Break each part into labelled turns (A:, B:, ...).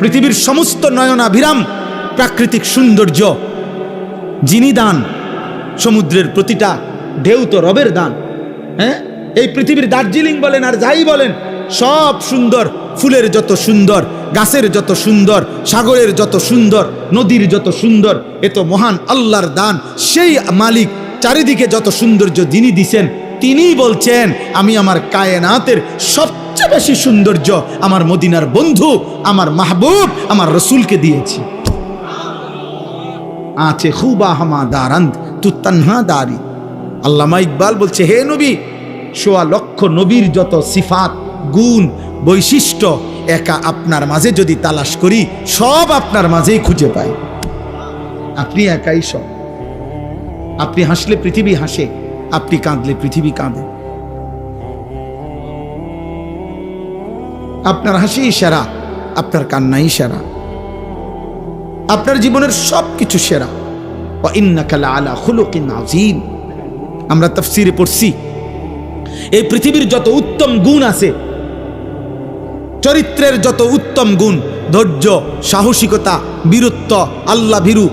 A: পৃথিবীর সমস্ত নয়নাভিরাম, প্রাকৃতিক সৌন্দর্য, যিনি দান, সমুদ্রের প্রতিটা ঢেউ তো রবের দান। হ্যাঁ? এই পৃথিবীর দার্জিলিং বলেন আর যাই বলেন, সব সুন্দর, ফুলের যত সুন্দর, গাছের যত সুন্দর, সাগরের যত সুন্দর, নদীর যত সুন্দর, এ তো মহান আল্লাহর দান। সেই মালিক চারিদিকে যত সৌন্দর্য যিনি দিছেন, তিনিই বলছেন, আমি আমার কায়নাতের সবচেয়ে বেশি সৌন্দর্য আমার মদিনার বন্ধু, আমার মাহবুব, আমার রসুলকে দিয়েছি। আছে খুবা হামা দারান্ত তু তান্হা দারি। আল্লামা ইকবাল বলছে, হে নবী, সোয়া লক্ষ নবীর যত সিফাত, গুণ, বৈশিষ্ট্য, একা আপনার মাঝে যদি তালাশ করি, সব আপনার মাঝেই খুঁজে পাই। আপনি একাই সব। আপনি হাসলে পৃথিবী হাসে, আপনি কাঁদলে পৃথিবী কাঁদে। আপনার হাসি সেরা আপনার কান্নাই সেরা আপনার জীবনের সব কিছু সেরা আমরা তাফসীরে পড়ছি, এই পৃথিবীর যত উত্তম গুণ আছে, চরিত্রের যত উত্তম গুণ, ধৈর্য, সাহসিকতা, বীরত্ব, আল্লাহ ভীরু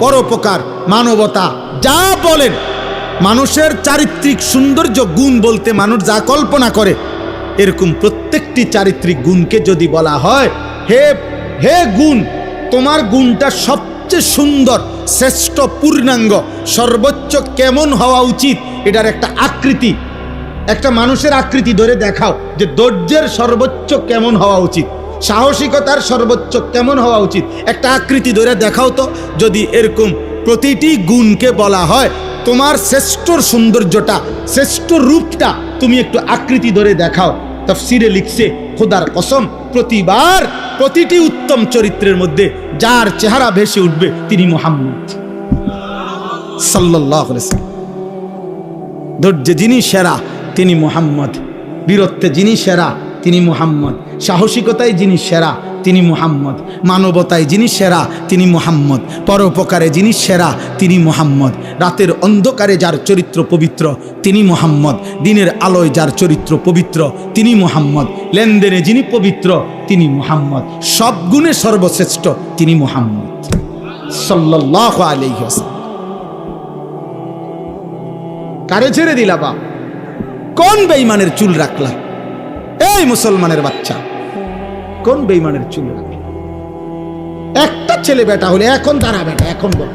A: পরোপকার, মানবতা, যা বলেন, মানুষের চারিত্রিক সৌন্দর্য গুণ বলতে মানুষ যা কল্পনা করে এরকম প্রত্যেকটি চারিত্রিক গুণকে যদি বলা হয়, হে হে গুণ, তোমার গুণটা সবচেয়ে সুন্দর, শ্রেষ্ঠ পূর্ণাঙ্গ, সর্বোচ্চ কেমন হওয়া উচিত, এটার একটা আকৃতি। একটা মানুষের আকৃতি ধরে দেখাও যে ধৈর্যের সর্বোচ্চ কেমন হওয়া উচিত, সাহসিকতার সর্বোচ্চ কেমন হওয়া উচিত। একটা আকৃতি ধরে দেখাও তো, যদি এরকম প্রতিটি গুণকে বলা হয় তোমার শ্রেষ্ঠর সৌন্দর্যটা, শ্রেষ্ঠ রূপটা তুমি একটু আকৃতি ধরে দেখাও। তফসিরে লিখছে, খোদার কসম, প্রতিবার প্রতিটি উত্তম চরিত্রের মধ্যে যার চেহারা ভেসে উঠবে তিনি মোহাম্মদ। সাল্লাহ ধৈর্যে যিনি সেরা, তিনি মোহাম্মদ। বীরত্বে যিনি সেরা তিনি মুহাম্মদ। সাহসিকতায় যিনি সেরা, তিনি মুহাম্মদ। মানবতায় যিনি সেরা, তিনি মুহাম্মদ। পরোপকারে যিনি সেরা, তিনি মুহাম্মদ। রাতের অন্ধকারে যার চরিত্র পবিত্র, তিনি মোহাম্মদ। দিনের আলোয় যার চরিত্র পবিত্র, তিনি মুহাম্মদ। লেনদেনে যিনি পবিত্র, তিনি মুহাম্মদ। সব গুণে সর্বশ্রেষ্ঠ, তিনি মুহাম্মদ। সাল্লাহ আলাইহি কারে ছেড়ে দিলা বা কোন বেইমানের চুল রাখলা? এই মুসলমানের বাচ্চা। কোন বেইমানের চুল? রাখলা একটা ছেলে বেটা হলে এখন দাঁড়া বেটা, এখন বড়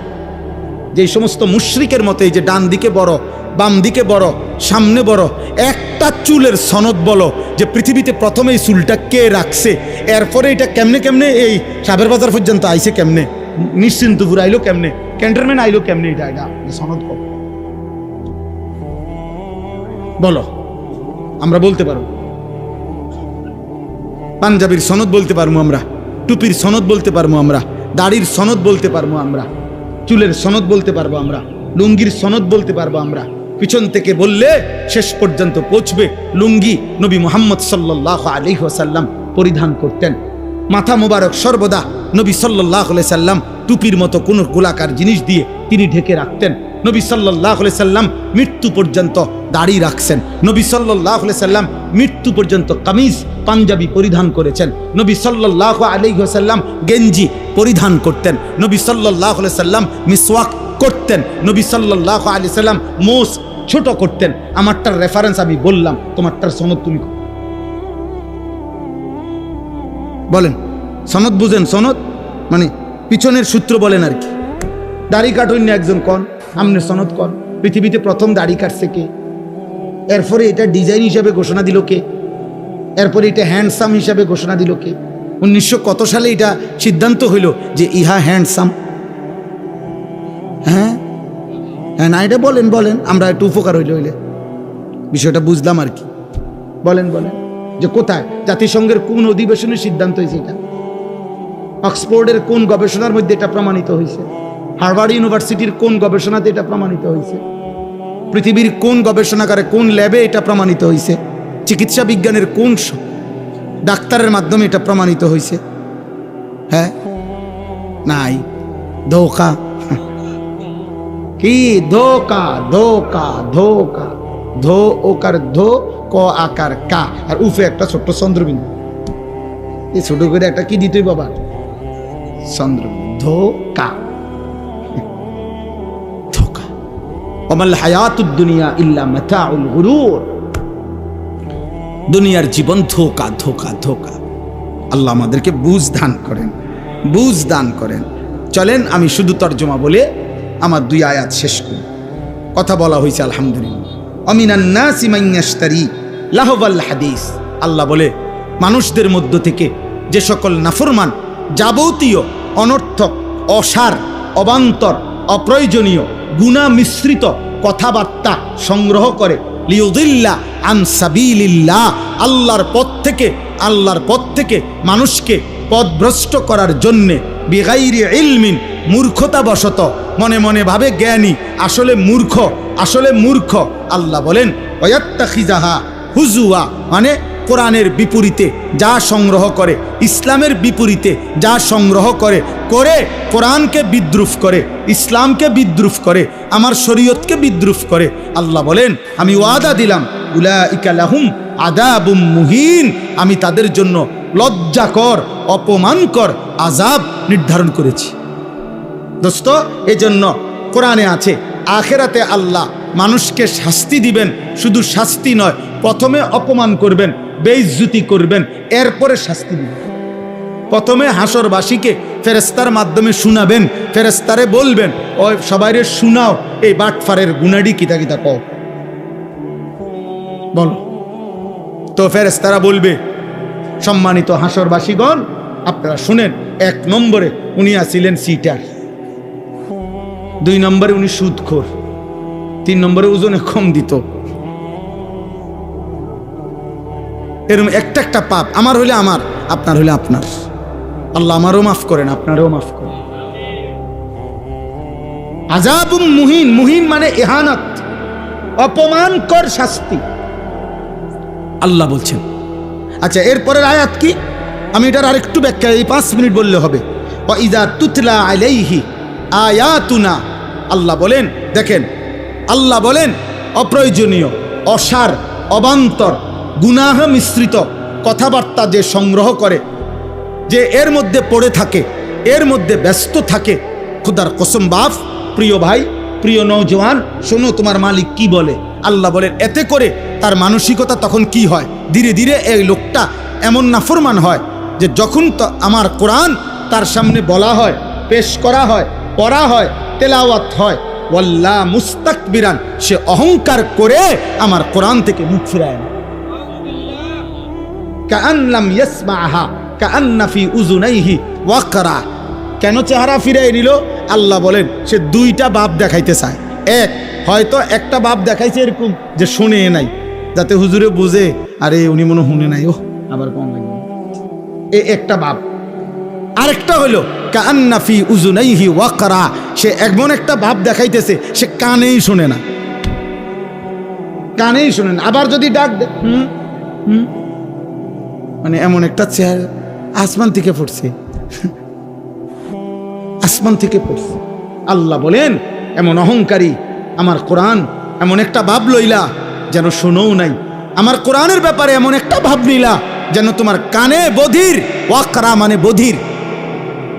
A: যে সমস্ত মুশ্রিকের মতে যে ডান দিকে বড়, বাম দিকে বড়, সামনে বড়, একটা চুলের সনদ বলো যে পৃথিবীতে প্রথমে এই চুলটা কে রাখছে, এরপরে এটা কেমনে কেমনে এই সাবের বাজার পর্যন্ত আইছে কেমনে? নিশ্চিন্তপুর আইলো কেমনে? ক্যান্টনমেন্ট আইলো কেমনে এটা এটা সনদ বলো, আমরা বলতে পারব। পাঞ্জাবির সনদ বলতে পারব আমরা, টুপির সনদ বলতে পারব আমরা, দাড়ির সনদ বলতে পারব আমরা, চুলের সনদ বলতে পারব আমরা, লুঙ্গির সনদ বলতে পারব আমরা। পিছন থেকে বললে শেষ পর্যন্ত পৌঁছবে লুঙ্গি নবী মোহাম্মদ সাল্লাহ আলী সাল্লাম পরিধান করতেন। মাথা মোবারক সর্বদা নবী সাল্লাহ সাল্লাম টুপির মতো কোনো গোলাকার জিনিস দিয়ে তিনি ঢেকে রাখতেন। নবী সাল্লাহ সাল্লাম মৃত্যু পর্যন্ত দাড়ি রাখছেন। নবী সাল্লাহ সাল্লাম মৃত্যু পর্যন্ত কামিজ পাঞ্জাবি পরিধান করেছেন। নবী সাল্লাহ আলী সাল্লাম গেঞ্জি পরিধান করতেন। নবী সাল্লাহ সাল্লাম মিসওয়াক করতেন। নবী সাল্লাহ আলি সাল্লাম মোস ছোট করতেন। আমারটার রেফারেন্স আমি বললাম, তোমারটার সনদ তুমি বলেন, সনদ বুঝেন, সনদ? মানে পিছনের সূত্র বলেন আর কি। দাড়ি কাটুন একজন কন আমনের সনদ কন পৃথিবীতে প্রথম দাড়ি কাটছে কে? এরপরে এটা ডিজাইন হিসাবে ঘোষণা দিল কে? এরপরে এটা হ্যান্ডসাম হিসাবে ঘোষণা দিল কে? উনিশশো কত সালে এটা সিদ্ধান্ত হইল যে ইহা হ্যান্ডসাম হ্যাঁ? হ্যাঁ না, এটা বলেন বলেন, আমরা একটু উপকার হইলে হইলে। বিষয়টা বুঝলাম আর কি। বলেন বলেন, যে কোথায়? জাতিসংঘের কোন অধিবেশনে সিদ্ধান্ত হয়েছে এটা? অক্সফোর্ডের কোন গবেষণার মধ্যে এটা প্রমাণিত হয়েছে? হার্ভার্ড ইউনিভার্সিটির কোন গবেষণাতে এটা প্রমাণিত হয়েছে? পৃথিবীর কোন গবেষণাগারে কোন ল্যাবে এটা প্রমাণিত হয়েছে? চিকিৎসা বিজ্ঞানের কোন ডাক্তারের মাধ্যমে এটা প্রমাণিত হয়েছে হ্যাঁ? নাই। ধোকা। কি ধোকা? ধোকা ধোকা। ধো ওকার ধো, ক আকার কা। আর উফে একটা ছোট্ট চন্দ্রবিন্দু। এই ছোট করে একটা কি দিতই বাবা চন্দ্র ধোকা। ধোকা। অমাল হায়াতুদ দুনিয়া ইল্লা মাতাউল গুরুর। দুনিয়ার জীবন ধোকা ধোকা ধোকা। আল্লাহ আমাদেরকে বুঝ দান করেন, বুঝ দান করেন। চলেন, আমি শুধু তর্জমা বলে আমার দুই আয়াত শেষ করি। কথা বলা হয়েছে, আলহামদুলিল্লাহ। হাদিস। আল্লাহ বলে, মানুষদের মধ্য থেকে যে সকল নাফরমান, যাবতীয় অনর্থক, অসার, অবান্তর, অপ্রয়োজনীয় গুণা মিশ্রিত কথাবার্তা সংগ্রহ করে লিউদিল্লা আনসাবিল্লাহ আল্লাহর পথ থেকে, আল্লাহর পথ থেকে মানুষকে পথভ্রষ্ট করার জন্যে বেগাইরে ইলমিন মূর্খতাবশত মনে মনে ভাবে জ্ঞানী, আসলে মূর্খ আসলে মূর্খ, আল্লাহ বলেন অয়াত্তা খিজাহা হুজুয়া মানে কোরআনের বিপরীতে যা সংগ্রহ করে, ইসলামের বিপরীতে যা সংগ্রহ করে করে কোরআনকে বিদ্রুপ করে, ইসলামকে বিদ্রুপ করে, আমার শরীয়তকে বিদ্রুপ করে। আল্লাহ বলেন, আমি ওয়াদা দিলাম উলা ইকালাহুম আদাবুম মুহিন। আমি তাদের জন্য লজ্জাকর, অপমানকর আজাব নির্ধারণ করেছি। দোস্ত, এজন্য কোরআনে আছে, আখেরাতে আল্লাহ মানুষকে শাস্তি দিবেন, শুধু শাস্তি নয়, প্রথমে অপমান করবেন বেইজ্জুতি করবেন, এরপরে শাস্তি দিবেন প্রথমে হাসরবাসীকে ফেরেস্তার মাধ্যমে শুনাবেন ফেরেস্তারে বলবেন ও সবাইরে শুনাও, এই বাটফারের গুনাডি কিতা কিতা কও। বলো। তো ফেরেস্তারা বলবে, সম্মানিত হাসরবাসীগণ, আপনারা শুনেন, এক নম্বরে উনি আছিলেন সিটার, দুই নম্বরে উনি সুদখোর, তিন নম্বরে ওজনে কম দিত এরকম একটা একটা পাপ, আমার হলে আমার, আপনার হলে আপনার। আল্লাহ আমারও মাফ করেন, আপনারও মাফ করেন। আজাবুম মুহিন মুহিন মানে এহানত, অপমানকর শাস্তি। আল্লাহ বলছেন আচ্ছা এরপরের আয়াত কি? আমি এটার আরেকটু ব্যাখ্যা, এই পাঁচ মিনিট বললে হবে। তুতলা আয়াতুনা, আল্লাহ বলেন, দেখেন, আল্লাহ বলেন, অপ্রয়োজনীয়, অসার, অবান্তর গুনাহ মিশ্রিত কথাবার্তা যে সংগ্রহ করে, যে এর মধ্যে পড়ে থাকে, এর মধ্যে ব্যস্ত থাকে। খুদার কসম বাফ, প্রিয় ভাই, প্রিয় নৌজওয়ান শোনো তোমার মালিক কি বলে? আল্লাহ বলেন, এতে করে তার মানসিকতা তখন কি হয়? ধীরে ধীরে এই লোকটা এমন নাফরমান হয় যে যখন আমার কোরআন তার সামনে বলা হয়, পেশ করা হয়, পড়া হয়, তেলাওয়াত হয়, ওয়াল্লা মুস্তাকবিরান, সে অহংকার করে আমার কোরআন থেকে মুখ ফিরায় না কেন চেহারা ফিরাই নিল? আল্লাহ বলেন, সে দুইটা বাপ দেখাইতে চায়। এক, হয়তো একটা বাপ দেখাইছে এরকম যে শুনে নাই, যাতে হুজুরে বুঝে, আরে উনি মনে শুনে নাই ও আবার কম লাগবে এ একটা বাপ। আরেকটা হলো কান্নাফি উজুনাইহি ওয়াকরা, সে এমন একটা ভাব দেখাইতেছে, সে কানেই শুনে না। কানেই শুনে না। আবার যদি ডাক হুম হুম। মানে এমন একটা চেয়ার আসমান থেকে পড়ছে। আসমান থেকে পড়ছে। আল্লাহ বলেন, এমন অহংকারী, আমার কোরআন এমন একটা ভাব লইলা যেন শোনও নাই। আমার কোরআনের ব্যাপারে এমন একটা ভাব নিলা যেন তোমার কানে বধির, ওয়াকরা মানে বধির।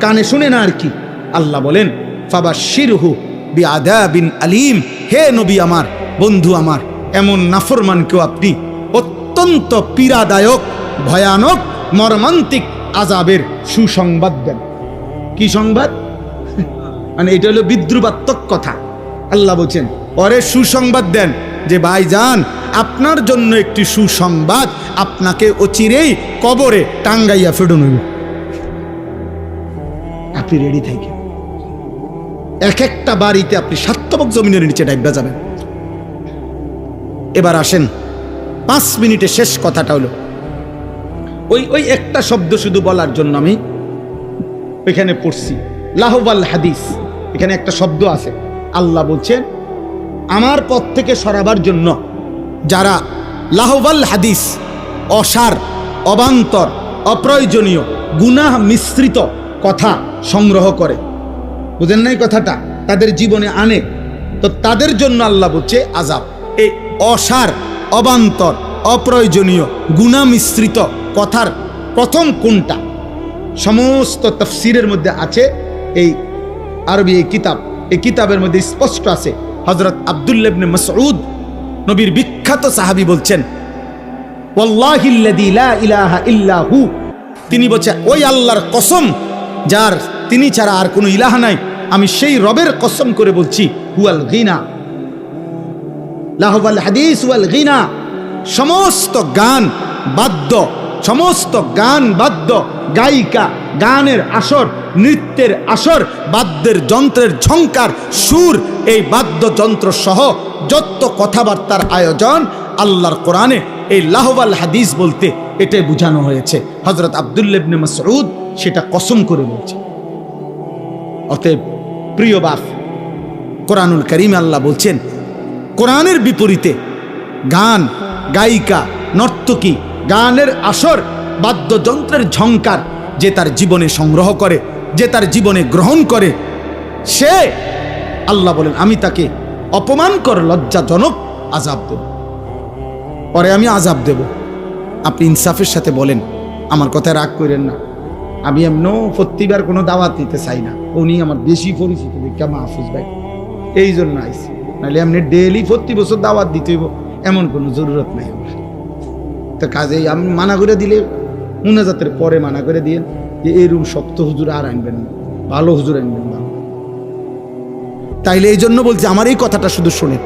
A: কানে শুনে না আর কি? আল্লাহ বলেন ফাবা শিরহু বি আদা বিন আলিম। হে নবী আমার, বন্ধু আমার, এমন নাফরমানকেও আপনি অত্যন্ত পীড়াদায়ক ভয়ানক মর্মান্তিক আজাবের সুসংবাদ দেন। কি সংবাদ? মানে এটা হলো বিদ্রুপাত্মক কথা। আল্লাহ বলছেন, পরে সুসংবাদ দেন যে, ভাই যান আপনার জন্য একটি সুসংবাদ আপনাকে অচিরেই কবরে টাঙ্গাইয়া ফেডুন আপনি রেডি থাকেন। এক একটা বাড়িতে আপনি সার্থবক জমিনের নিচে ডাইবা যাবেন। এবার আসেন, পাঁচ মিনিটে শেষ কথাটা হলো ওই ওই একটা শব্দ শুধু বলার জন্য আমি এখানে পড়ছি। লাহবাল হাদিস। এখানে একটা শব্দ আছে। আল্লাহ বলছেন, আমার পথ থেকে সরাবার জন্য যারা লাহবাল হাদিস, অসার, অবান্তর, অপ্রয়োজনীয়, গুনাহ মিশ্রিত কথা সংগ্রহ করে। বুঝেন নাই কথাটা? তাদের জীবনে আনে। তো তাদের জন্য আল্লাহ বলছে আজাব এই অসার, অবান্তর, অপ্রয়োজনীয় গুণা মিশ্রিত কথার প্রথম কোনটা? সমস্ত তফসিরের মধ্যে আছে এই আরবি এই কিতাব। এই কিতাবের মধ্যে স্পষ্ট আছে হজরত আবদুল্লাবনে মসউদ নবীর বিখ্যাত সাহাবি বলছেন ওয়াল্লাহিল্লাযী লা ইলাহা ইল্লা তিনি বলছে ওই আল্লাহর কসম যার তিনি ছাড়া আর কোনো ইলাহা নাই। আমি সেই রবের কসম করে বলছি, হুয়াল হাদিস সমস্ত গান বাদ্য সমস্ত গান বাদ্য, গায়িকা, গানের আসর, নৃত্যের আসর, বাদ্যের যন্ত্রের ঝংকার, সুর, এই বাদ্যযন্ত্র সহ যত কথাবার্তার আয়োজন আল্লাহর কোরআনে এই লাহবাল হাদিস বলতে এটাই বোঝানো হয়েছে। হজরত আবদুল্লেবনে মাসউদ সেটা কসম করে বলছে। অতএব প্রিয় বাপ, কোরআনুল করিম আল্লাহ বলছেন, কোরআনের বিপরীতে গান, গায়িকা, নর্তকী গানের আসর, বাদ্যযন্ত্রের ঝংকার যে তার জীবনে সংগ্রহ করে, যে তার জীবনে গ্রহণ করে, সে, আল্লাহ বলেন, আমি তাকে অপমান কর, লজ্জাজনক আজাব দেব। পরে আমি আজাব দেব। আপনি ইনসাফের সাথে বলেন, আমার কথায় রাগ করেন না। আমি এমনও প্রতিবার কোনো দাওয়াত দিতে চাই না। উনি আমার বেশি পরিচিত, দেখা মাহফুজ ভাই। এই জন্য আইসি। নাহলে এমনি ডেলি প্রতি বছর দাওয়াত দিতে হইব, এমন কোনো জরুরত নাই তো কাজেই আমি মানা করে দিলে মুনাজাতের পরে মানা করে দিয়ে যে এরকম শক্ত, হুজুর আর আনবেন না, ভালো হুজুর আনবেন না। তাইলে এই জন্য বলছি, আমার এই কথাটা শুধু শোনেন,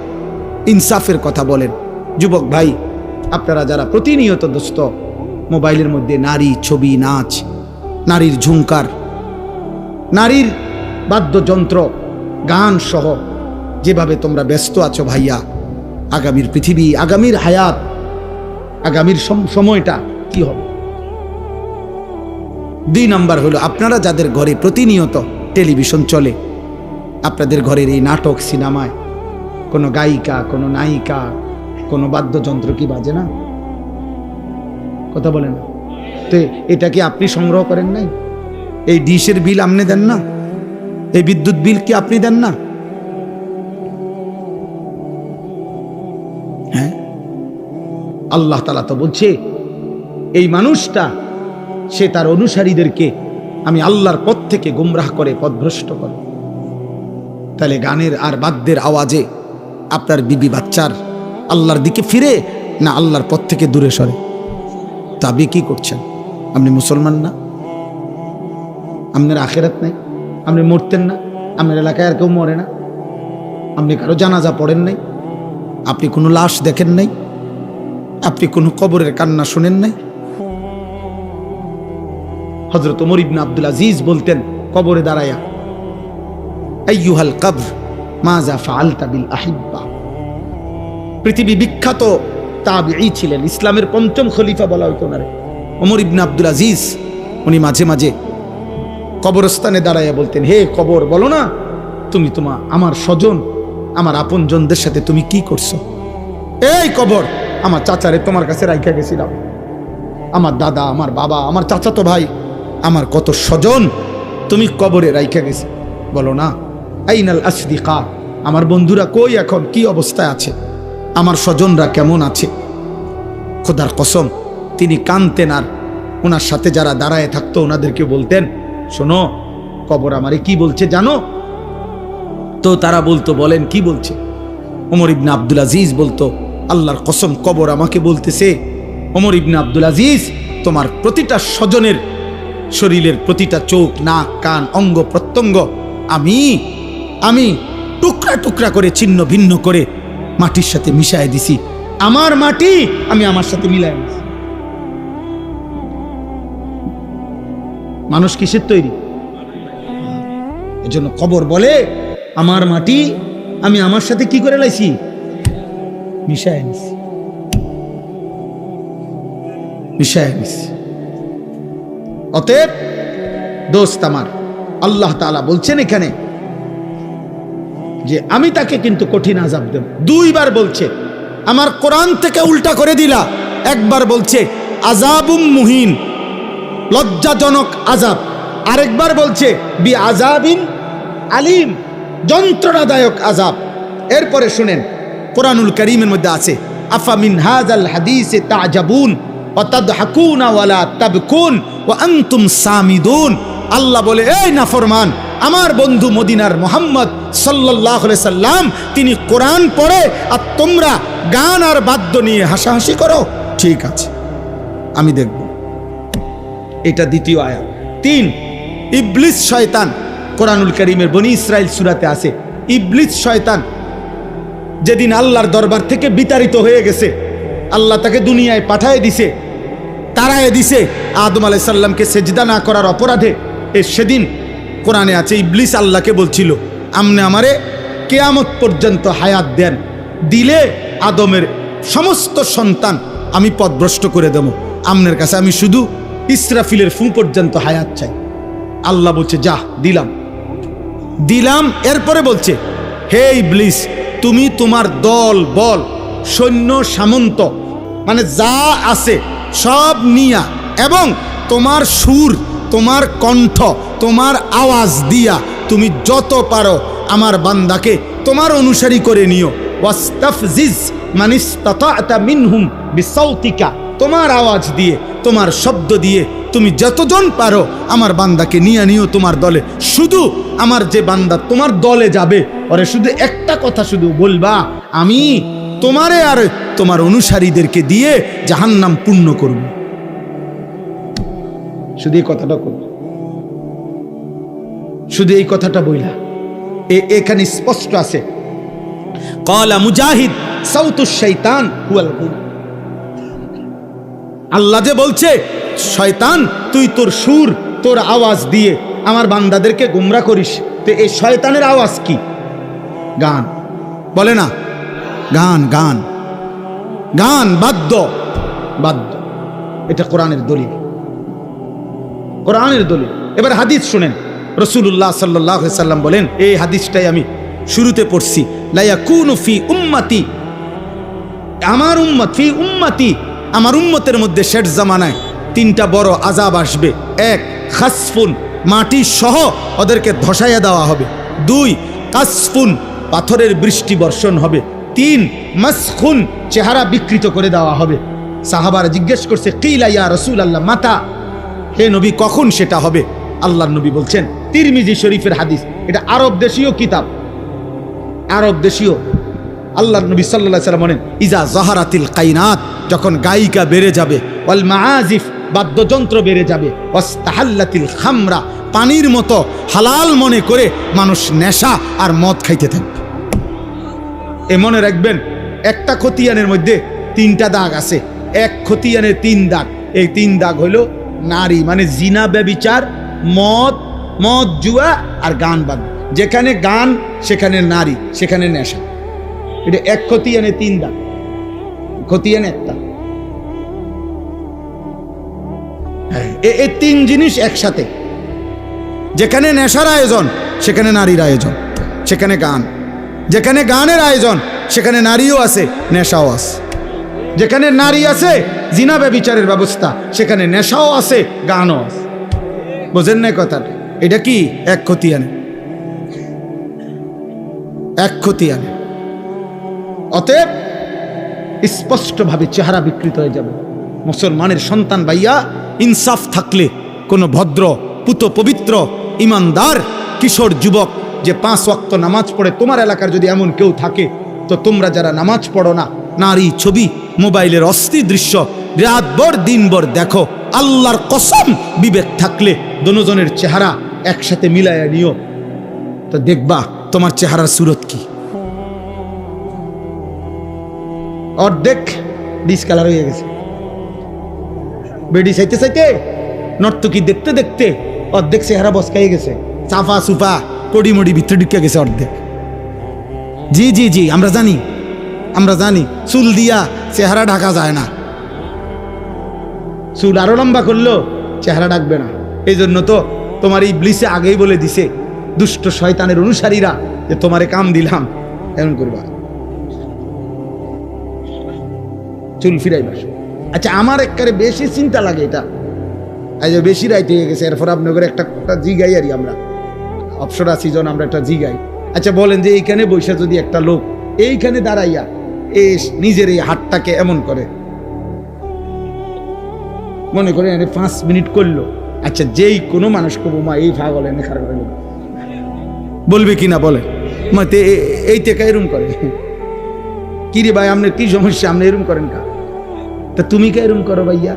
A: ইনসাফের কথা বলেন। যুবক ভাই, আপনারা যারা প্রতিনিয়ত দোস্ত, মোবাইলের মধ্যে নারী ছবি, নাচ, নারীর ঝুঙ্কার নারীর বাদ্যযন্ত্র, গান সহ, যেভাবে তোমরা ব্যস্ত আছো ভাইয়া, আগামীর পৃথিবী, আগামীর হায়াত আগামীর সম- সময়টা কি হবে? দুই নাম্বার হলো, আপনারা যাদের ঘরে প্রতিনিয়ত টেলিভিশন চলে, আপনাদের ঘরের এই নাটক সিনেমায় কোনো গায়িকা, কোনো নায়িকা, কোনো বাদ্যযন্ত্র কি বাজে না? কথা বলেন তো, এটা কি আপনি সংগ্রহ করেন নাই? এই ডিশের বিল আপনি দেন না? এই বিদ্যুৎ বিল কি আপনি দেন না? আল্লাহ তালা তো বলছে, এই মানুষটা, সে তার অনুসারীদেরকে আমি আল্লাহর পথ থেকে গুমরাহ করে পথভ্রষ্ট করে। তাহলে গানের আর বাদ্যের আওয়াজে আপনার বিবি বাচ্চার আল্লাহর দিকে ফিরে না আল্লাহর পথ থেকে দূরে সরে? তাবি কি করছেন? আপনি মুসলমান না? আপনার আখেরাত নাই? আপনি মরতেন না? আপনার এলাকায় আর কেউ মরে না? আপনি কারও জানাজা পড়েন নাই? আপনি কোনো লাশ দেখেন নাই? আপনি কোনো কবরের কান্না শোনেন নাই? হজরত ওমর ইবনে আব্দুল আজিজ বলতেন, কবরে দাঁড়ায়া, আইয়ুহাল কবর মাজা ফাআলতা বিল আহিব্বা। পৃথিবী বিখ্যাত তাবিঈ ছিলেন, ইসলামের পঞ্চম খলিফা বলা হইতো ওনারে ওমর ইবনে আব্দুল আজিজ, উনি মাঝে মাঝে কবরস্থানে দাঁড়াইয়া বলতেন, হে কবর, বলো না, তুমি তোমা, আমার স্বজন, আমার আপনজনদের সাথে তুমি কি করছ? এই কবর আমার চাচারে তোমার কাছে রাইখা গেছিলাম। আমার দাদা, আমার বাবা, আমার চাচাতো ভাই, আমার কত স্বজন, তুমি কবরে রাইখা গেছি। বলো না, আইনাল আসদিকা, আমার বন্ধুরা কই এখন? কি অবস্থায় আছে? আমার স্বজনরা কেমন আছে? খোদার কসম, তিনি কানতেন আর ওনার সাথে যারা দাঁড়ায় থাকতো, ওনাদেরকে বলতেন, শোনো, কবর আমারে কি বলছে জানো? তো তারা বলতো, বলেন, কি বলছে? ওমর ইবনে আব্দুল আজিজ বলতো আল্লাহর কসম কবর আমাকে বলতেছে অমর ইবনে আব্দুল আজিজ, তোমার প্রতিটা স্বজনের শরীরের প্রতিটা চোখ, নাক, কান, অঙ্গ, প্রত্যঙ্গ, আমি আমি টুকরা টুকরা করে ছিন্ন ভিন্ন করে মাটির সাথে মিশায় দিছি। আমার মাটি আমি আমার সাথে মিলাই মানুষ কিসের তৈরি? এজন্য কবর বলে, আমার মাটি আমি আমার সাথে কি করে লাইছি? মিশায় নিছি মিশায় নিছি অতএব, দোস্ত আমার, আল্লাহ তাআলা বলছেন এখানে যে আমি তাকে কিন্তু কঠিন আজাব দেব। দুইবার বলছে, আমার কোরআন থেকে উল্টা করে দিলা। একবার বলছে আজাবুম মুহিন, লজ্জাজনক আজাব আরেকবার বলছে বি আজাবিন আলিম, যন্ত্রণাদায়ক আজাব এরপরে শুনেন কোরআনুল করিমের মধ্যে আছে আফা মিন হাজাল হাদিসে তাজাবুন অতাদহাকুনা ওয়ালা তাবকুন, ওয়া আনতুম সামিদুন। আল্লাহ বলে, এই নাফরমান, আমার বন্ধু মদিনার মোহাম্মদ সাল্লাহ সাল্লাম, তিনি কোরআন পড়ে, আর তোমরা গান আর বাদ্য নিয়ে হাসাহাসি করো। ঠিক আছে, আমি দেখব। এটা দ্বিতীয় আয়াত। তিন, ইবলিস শয়তান, কোরআনুল করিমের বনি ইসরায়েল সুরাতে আছে, ইবলিস শয়তান যেদিন আল্লাহর দরবার থেকে বিতাড়িত হয়ে গেছে, আল্লাহ তাকে দুনিয়ায় পাঠায় দিছে তারায় দিছে। আদম আলাইসাল্লামকে সেজদা না করার অপরাধে এ সেদিন কোরআনে আছে, ইবলিস আল্লাহকে বলছিল, আমনে আমারে কেয়ামত পর্যন্ত হায়াত দেন, দিলে আদমের সমস্ত সন্তান আমি পদভ্রষ্ট করে দেব। আমনের কাছে আমি শুধু ইসরাফিলের ফু পর্যন্ত হায়াত চাই। আল্লাহ বলছে যা দিলাম। দিলাম, এরপরে বলছে, হে ইবলিস তুমি তোমার দল, বল, সৈন্য, সামন্ত মানে যা আছে সব নিয়া এবং তোমার সুর, তোমার কণ্ঠ, তোমার আওয়াজ দিয়া তুমি যত পারো আমার বান্দাকে তোমার অনুসারী করে নিও। ওয়াস্তাফজিজ মানিস্তাতা মিনহুম বিসাউতিকা, তোমার আওয়াজ দিয়ে তোমার শব্দ দিয়ে তুমি যতজন পারো আমার বান্দাকে নিয়ে নিও তোমার দলে। শুধু আমার যে বান্দা তোমার দলে যাবে ওরে শুধু একটা কথা শুধু বলবা আমি তোমারে আর তোমার অনুসারীদেরকে দিয়ে জাহান্নাম পূর্ণ করব। শুধু এই কথাটা করব শুধু এই কথাটা বইলা। এ- এখানে স্পষ্ট আছে। কলা মুজাহিদ সাউতুস শৈতান হুয়াল আল্লাহ যে বলছে, শয়তান, তুই তোর সুর, তোর আওয়াজ দিয়ে আমার বান্দাদেরকে গুমরা করিস। তো এই শয়তানের আওয়াজ কি? গান। বলে না। গান গান। গান, বাদ্য। বাদ্য। এটা কোরআনের দলিল। কোরআনের দলিল। এবার হাদিস শুনেন। রসুল্লাহ সাল্লাহ সাল্লাম বলেন, এই হাদিসটাই আমি শুরুতে পড়ছি। লাইয়া কুন ফি উম্মাতি, আমার উম্মত, ফি উম্মতি আমার উম্মতের মধ্যে শেষ জামানায় তিনটা বড় আজাব আসবে। এক, খাসফুন, মাটি সহ ওদেরকে ধসাইয়া দেওয়া হবে। দুই, কাসফুন, পাথরের বৃষ্টি বর্ষণ হবে। তিন, মাসখুন, চেহারা বিকৃত করে দেওয়া হবে। সাহাবারা জিজ্ঞেস করছে, কিলা ইয়া রসুল আল্লাহ মাতা? হে নবী, কখন সেটা হবে? আল্লাহ নবী বলছেন, তিরমিজি শরীফের হাদিস, এটা আরব দেশীয় কিতাব। আরব দেশীয়। আল্লাহ নবী সাল্লাহ সাল্লাম বলেন, ইজা জাহারাতিল কাইনাত। যখন গায়িকা বেড়ে যাবে, ওয়াল মাআজিফ বাদ্যযন্ত্র বেড়ে যাবে অস্তাহাল্লাতিল খামরা, পানির মতো হালাল মনে করে মানুষ নেশা আর মদ খাইতে থাকবে। এ মনে রাখবেন, একটা খতিয়ানের মধ্যে তিনটা দাগ আছে। এক খতিয়ানের তিন দাগ। এই তিন দাগ হলো নারী মানে জিনা, ব্যবিচার, মদ মদ, জুয়া আর গান বাদ যেখানে গান, সেখানে নারী, সেখানে নেশা। এটা এক খতিয়ানে তিন দাগ। খতিয়ান একটা এই তিন জিনিস একসাথে। যেখানে নেশার আয়োজন, সেখানে নারীর আয়োজন, সেখানে গান। যেখানে গানের আয়োজন, সেখানে নারীও আছে, নেশাও আছে। যেখানে নারী আছে, জিনা ব্যবিচারের ব্যবস্থা, সেখানে নেশাও আছে, গানও আছে। বোঝেন না কথাটা? এটা কি? এক খতিয়ানে। এক খতিয়ানে। অতএব স্পষ্টভাবে চেহারা বিকৃত হয়ে যাবে। মুসলমানের সন্তান ভাইয়া, ইনসাফ থাকলে কোনো ভদ্র, পুত পবিত্র, ইমানদার, কিশোর যুবক যে পাঁচ ওয়াক্ত নামাজ পড়ে, তোমার এলাকার যদি এমন কেউ থাকে, তো তোমরা যারা নামাজ পড়ো না, নারী ছবি, মোবাইলের অস্থির দৃশ্য, রাতভর দিনভর দেখো, আল্লাহর কসম বিবেক থাকলে দনোজনের চেহারা একসাথে মিলাইয়া নিও। তো দেখবা, তোমার চেহারার সুরত কি? অর্ধেক ডিসকালার হয়ে গেছে। বেডি চাইতে চাইতে নর্তকি দেখতে দেখতে অর্ধেক চেহারা বসকাই গেছে। চাফা সুফা কড়ি মড়ি ভিতরে ঢুকে গেছে অর্ধেক। জি জি জি, আমরা জানি আমরা জানি, চুল দিয়া চেহারা ঢাকা যায় না। চুল আরও লম্বা করল চেহারা ডাকবে না। এই জন্য তো তোমার এই ব্লিসে আগেই বলে দিছে, দুষ্ট শয়তানের অনুসারীরা যে তোমারে কাম দিলাম এমন করবা। চুল ফিরাইবা আচ্ছা আমার একবারে বেশি চিন্তা লাগে এটা। যে বেশি রাইতে হয়ে গেছে, এরপর আপনাদের একটা একটা জিগাই আরি আমরা। অপসরা সিজন আমরা একটা জিগাই। আচ্ছা বলেন যে এইখানে বৈশা যদি একটা লোক এইখানে দাঁড়াইয়া এ নিজের এই হাতটাকে এমন করে। মনে করে এনে পাঁচ মিনিট করল। আচ্ছা যেই কোনো মানুষ কবো মা, এই ভাগ হলেন খারাপ হলো বলবে কি না বলে? মা, তে এ- এই থেকে এরম করে? কি রে ভাই আপনার কি সমস্যা? আপনি এরম করেন কা? তা তুমি কে এরম করো ভাইয়া?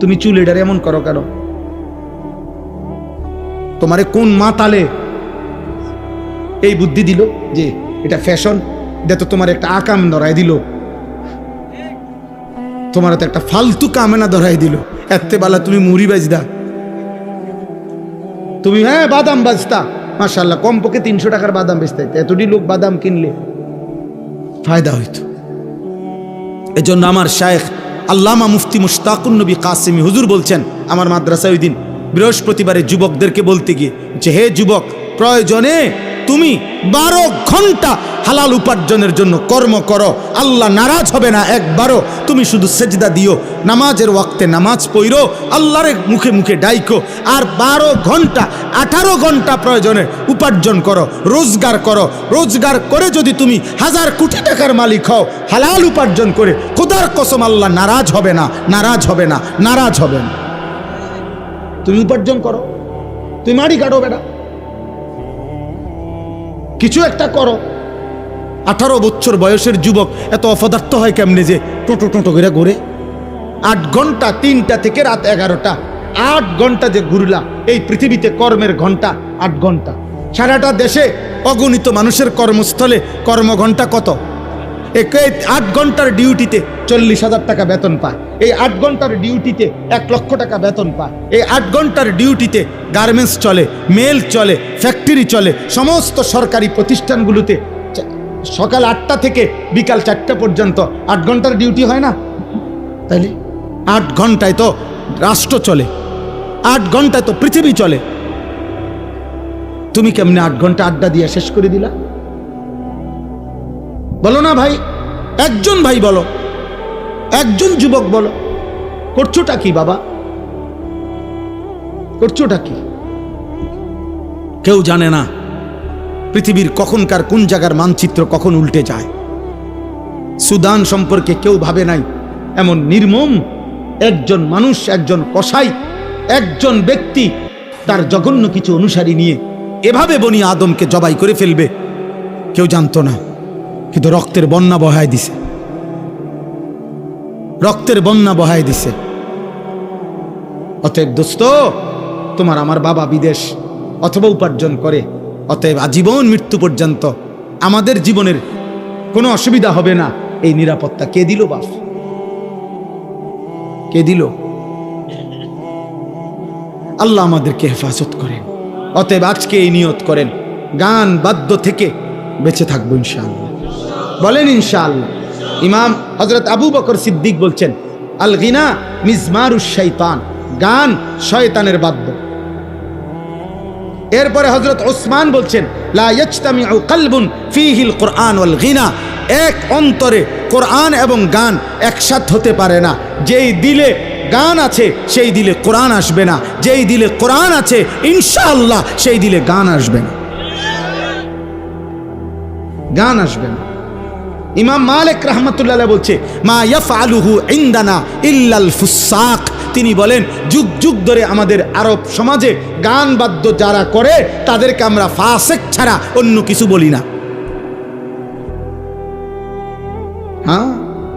A: তুমি চুল এটার এমন করো কেন? তোমারে কোন মা তালে এই বুদ্ধি দিল যে এটা ফ্যাশন তো তোমার একটা আকাম ধরাই দিল। তোমার তো একটা ফালতু কামেনা ধরাই দিল। এতে বেলা তুমি মুড়ি বাজদা। তুমি হ্যাঁ বাদাম বাজতা। মাশাল্লাহ কমপক্ষে তিনশো টাকার বাদাম বেচতে। এতটি লোক বাদাম কিনলে। ফায়দা হইতো। এজন্য আমার শায়েখ আল্লামা মুফতি মুশতাকুন নবী কাসিমি হুজুর বলছেন, আমার মাদ্রাসা ওই দিন বৃহস্পতিবারে যুবকদেরকে বলতে গিয়ে যে, হে যুবক, প্রয়োজনে তুমি বারো ঘণ্টা হালাল উপার্জনের জন্য কর্ম করো। আল্লাহ নারাজ হবে না একবারও। তুমি শুধু সেজদা দিও, নামাজের ওয়াক্তে নামাজ পইরো আল্লাহর মুখে মুখে ডাইকো, আর বারো ঘণ্টা, আঠারো ঘণ্টা প্রয়োজনে উপার্জন করো, রোজগার করো। রোজগার করে যদি তুমি হাজার কোটি টাকার মালিক হও, হালাল উপার্জন করে খোদার কসম আল্লাহ নারাজ হবে না, নারাজ হবে না, নারাজ হবে না। তুমি উপার্জন করো। তুমি মারি কাটো বেটা। কিছু একটা করো। আঠারো বছর বয়সের যুবক এত অপদার্থ হয় কেমনে যে টোটো টোটো করে ঘুরে। আট ঘণ্টা, তিনটা থেকে রাত এগারোটা। আট ঘণ্টা যে ঘুরলা এই পৃথিবীতে কর্মের ঘণ্টা আট ঘণ্টা। সারাটা দেশে অগণিত মানুষের কর্মস্থলে কর্মঘণ্টা কত? আট ঘণ্টার ডিউটিতে চল্লিশ হাজার টাকা বেতন পায়। এই আট ঘণ্টার ডিউটিতে এক লক্ষ টাকা বেতন পায়। এই আট ঘণ্টার ডিউটিতে গার্মেন্টস চলে, মেল চলে, ফ্যাক্টরি চলে, সমস্ত সরকারি প্রতিষ্ঠানগুলোতে সকাল আটটা থেকে বিকাল চারটা পর্যন্ত আট ঘণ্টার ডিউটি হয় না? তাইলে? আট ঘন্টায় তো রাষ্ট্র চলে, আট ঘন্টায় তো পৃথিবী চলে। তুমি কেমনে আট ঘণ্টা আড্ডা দিয়ে শেষ করে দিলা? বলো না ভাই, একজন ভাই বলো, একজন যুবক বলো, করছোটা কি বাবা? করছোটা কি? কেউ জানে না পৃথিবীর কখনকার কোন জায়গার মানচিত্র কখন উল্টে যায়। সুদান সম্পর্কে কেউ ভাবে নাই, এমন নির্মম একজন মানুষ, একজন কসাই, একজন ব্যক্তি তার জঘন্য কিছু অনুসারী নিয়ে এভাবে বনি আদমকে জবাই করে ফেলবে, কেউ জানতো না। কিন্তু রক্তের বন্যা বহায় দিছে। রক্তের বন্যা বহায় দিছে। অতএব দোস্ত, তোমার আমার বাবা বিদেশ অথবা উপার্জন করে, অতএব আজীবন মৃত্যু পর্যন্ত আমাদের জীবনের কোনো অসুবিধা হবে না। এই নিরাপত্তা কে দিল বাপ? কে দিল? আল্লাহ আমাদেরকে হেফাজত করেন। অতএব আজকে এই নিয়ত করেন। গান বাদ্য থেকে বেঁচে থাকব ইনশাআল্লাহ। বলেন ইনশাআল্লাহ। ইমাম হজরত আবু বকর সিদ্দিক বলছেন আল গিনা মিজমারুস শৈতান গান শয়তানের বাদ্য। এরপরে হজরত ওসমান বলছেন ফিহিল কোরআন ওয়াল এক অন্তরে কোরআন এবং গান একসাথ হতে পারে না। যেই দিলে গান আছে, সেই দিলে কোরআন আসবে না। যেই দিলে কোরআন আছে, ইনশাআল্লাহ সেই দিলে গান আসবে না। গান আসবে না। ইমাম মালিক রহমতুল্লাহ বলছে, মা ইয়াফ আলুহু ইন্দানা ইল্লাল ফুসাক। তিনি বলেন, যুগ যুগ ধরে আমাদের আরব সমাজে গান বাদ্য যারা করে, তাদেরকে আমরা ফাসেক ছাড়া অন্য কিছু বলি না। হ্যাঁ?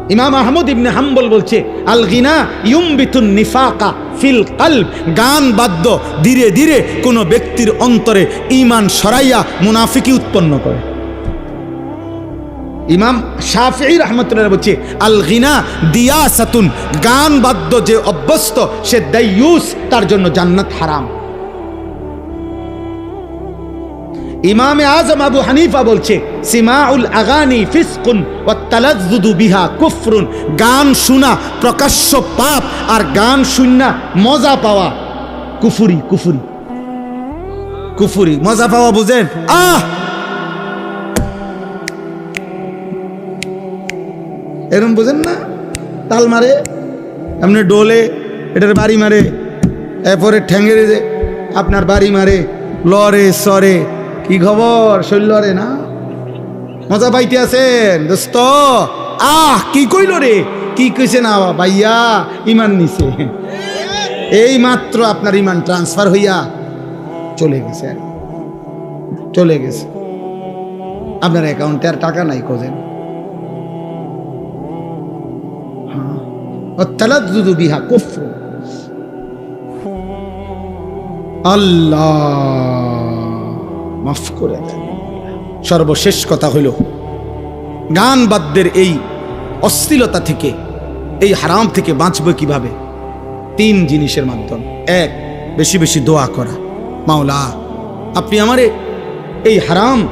A: ইমাম আহমদ ইবনে হাম্বল বলছে, আল গিনা ইউমবিতুন নিফাকা ফিল কালব। গান বাদ্য ধীরে ধীরে কোনো ব্যক্তির অন্তরে ইমান সরাইয়া মুনাফিকি উৎপন্ন করে। ইমাম শাফি রহমতুল্লাহ বলছে আল গিনা দিয়া সাতুন গান বাদ্য যে অভ্যস্ত, সে দাইয়ুস তার জন্য জান্নাত হারাম। ইমামে আজম আবু হানিফা বলছে, সিমাউল আগানি ফিসকুন ও তালাজুদু বিহা কুফরুন, গান শোনা প্রকাশ্য পাপ আর গান শুননা মজা পাওয়া কুফুরি কুফুরি। কুফুরি, মজা পাওয়া বুঝেন? আহ! এরকম বোঝেন না? তাল মারে, এমনি ডোলে, এটার বাড়ি মারে, এরপরে ঠ্যাঙ্গেরে যে আপনার বাড়ি মারে, লরে, সরে, কি খবর? শৈলরে না? মজা পাইতে আছেন? দোস্ত, আহ, কি কইল রে? কি কইছে না ভাইয়া, ইমান নিছে। এই মাত্র আপনার ইমান ট্রান্সফার হইয়া চলে গেছে চলে গেছে। আপনার অ্যাকাউন্টে আর টাকা নাই খোঁজেন। বিহা কুফর। আল্লাহ, মাফ করে সর্বশেষ কথা হইল গান বাদ্যের এই অশ্লীলতা থেকে, এই হারাম থেকে বাঁচবে কীভাবে? তিন জিনিসের মাধ্যম। এক, বেশি বেশি দোয়া করা। মাওলা, আপনি আমারে এই হারাম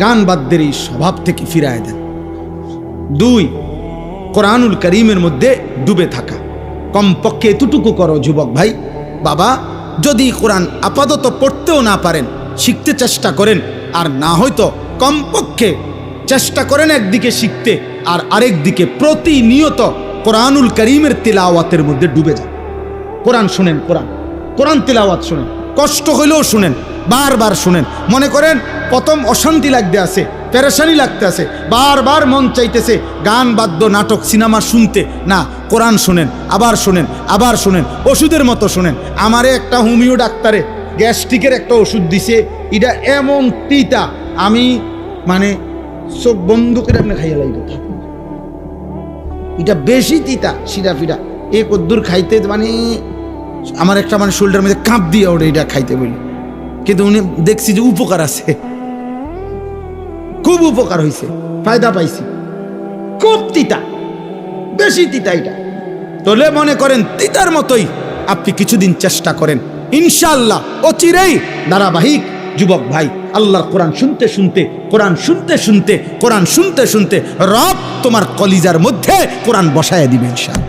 A: গান বাদ্যের এই স্বভাব থেকে ফিরায় দেন। দুই, কোরআনুল করিমের মধ্যে ডুবে থাকা। কমপক্ষে এতটুকু করো যুবক ভাই। বাবা, যদি কোরআন আপাতত পড়তেও না পারেন, শিখতে চেষ্টা করেন। আর না হয়তো কমপক্ষে চেষ্টা করেন একদিকে শিখতে, আর আরেক দিকে প্রতিনিয়ত কোরআনুল করিমের তেলাওয়াতের মধ্যে ডুবে যান। কোরআন শুনেন, কোরআন। কোরআন তেলাওয়াত শুনেন। কষ্ট হইলেও শুনেন, বারবার শুনেন। মনে করেন, প্রথম অশান্তি লাগতে আছে, পেরেশানি লাগতে আছে, বারবার মন চাইতেছে গান, বাদ্য, নাটক, সিনেমা শুনতে। না কোরআন শুনেন, আবার শুনেন আবার শুনেন, ওষুধের মতো শুনেন। আমারে একটা হোমিও ডাক্তারে, গ্যাস্ট্রিকের একটা ওষুধ দিছে, এটা এমন তিতা, আমি মানে চোখ বন্ধ করে আপনি খাইয়া লাগবে এটা বেশি তিতা সিরা ফিরা এ কদ্দুর খাইতে মানে আমার একটা মানে শোল্ডার মধ্যে কাঁপ দিয়ে ওঠে এটা খাইতে বলি। কিন্তু উনি দেখছি যে উপকার আছে। খুব উপকার হয়েছে ফায়দা পাইছি। খুব তিতা। বেশি তিতা এটা। তোলে মনে করেন তিতার মতোই আপনি কিছুদিন চেষ্টা করেন। ইনশাল্লাহ অচিরেই ধারাবাহিক যুবক ভাই আল্লাহর কোরআন শুনতে শুনতে, কোরআন শুনতে শুনতে, কোরআন শুনতে শুনতে রব তোমার কলিজার মধ্যে কোরআন বসায় দিবে ইনশাল্লাহ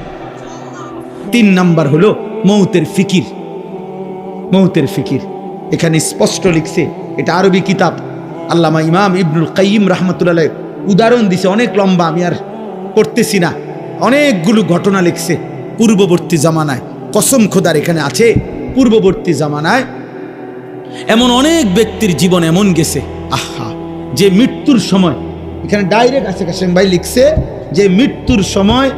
A: তিন নাম্বার হলো মৌতের ফিকির। মৌতের ফিকির। এখানে স্পষ্ট লিখছে, এটা আরবি কিতাব। আল্লামা ইমাম ইবনুল কাইম রহমতুল্লাহ উদাহরণ দিছে, অনেক লম্বা, আমি আর পড়তেছি না। অনেকগুলো ঘটনা লিখছে পূর্ববর্তী জামানায়। কসম খোদার এখানে আছে, পূর্ববর্তী জামানায় এমন অনেক ব্যক্তির জীবন এমন গেছে। আহা, যে মৃত্যুর সময়, এখানে ডাইরেক্ট আছে কাসেম ভাই লিখছে, যে মৃত্যুর সময়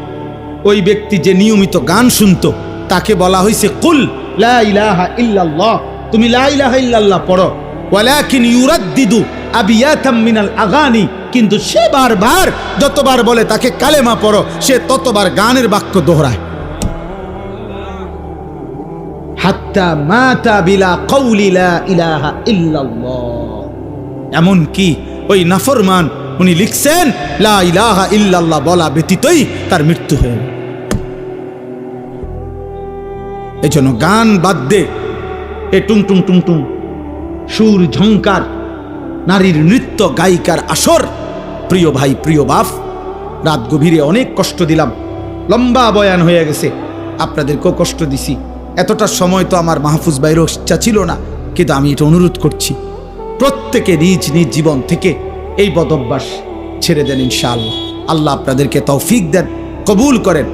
A: ওই ব্যক্তি যে নিয়মিত গান শুনতো, তাকে বলা হয়েছে, কুল লা ইলাহা ইল্লাল্লাহ। তুমি লা ইলাহা ইল্লাল্লাহ পড়ো। ওয়ালাকিন ইউরাদ্দিদু আবিয়াতাম আগানি। কিন্তু সে বারবার, যতবার বলে তাকে কালেমা পড়ো, সে ততবার গানের বাক্য দোহরায়। হাত্তা মাতা বিলা কৌলি লা ইলাহা কি ওই নাফরমান, উনি লিখছেন, লা ইলাহা ইল্লাল্লাহ বলা ব্যতীতই তার মৃত্যু হয়ে। এই জন্য গান বাদ্যে এ টুং টুং টুং টুং, সুর ঝঙ্কার নারীর নৃত্য গায়িকার আসর। প্রিয় ভাই, প্রিয় বাপ, রাত গভীরে অনেক কষ্ট দিলাম। লম্বা বয়ান হয়ে গেছে। আপনাদেরকেও কষ্ট দিছি। এতটা সময় তো আমার মাহফুজ ভাইয়েরও ইচ্ছা ছিল না, কিন্তু আমি এটা অনুরোধ করছি। প্রত্যেকে নিজ নিজ জীবন থেকে এই বদভ্যাস ছেড়ে দেন ইনশাআল্লাহ। আল্লাহ আপনাদেরকে তৌফিক দেন, কবুল করেন।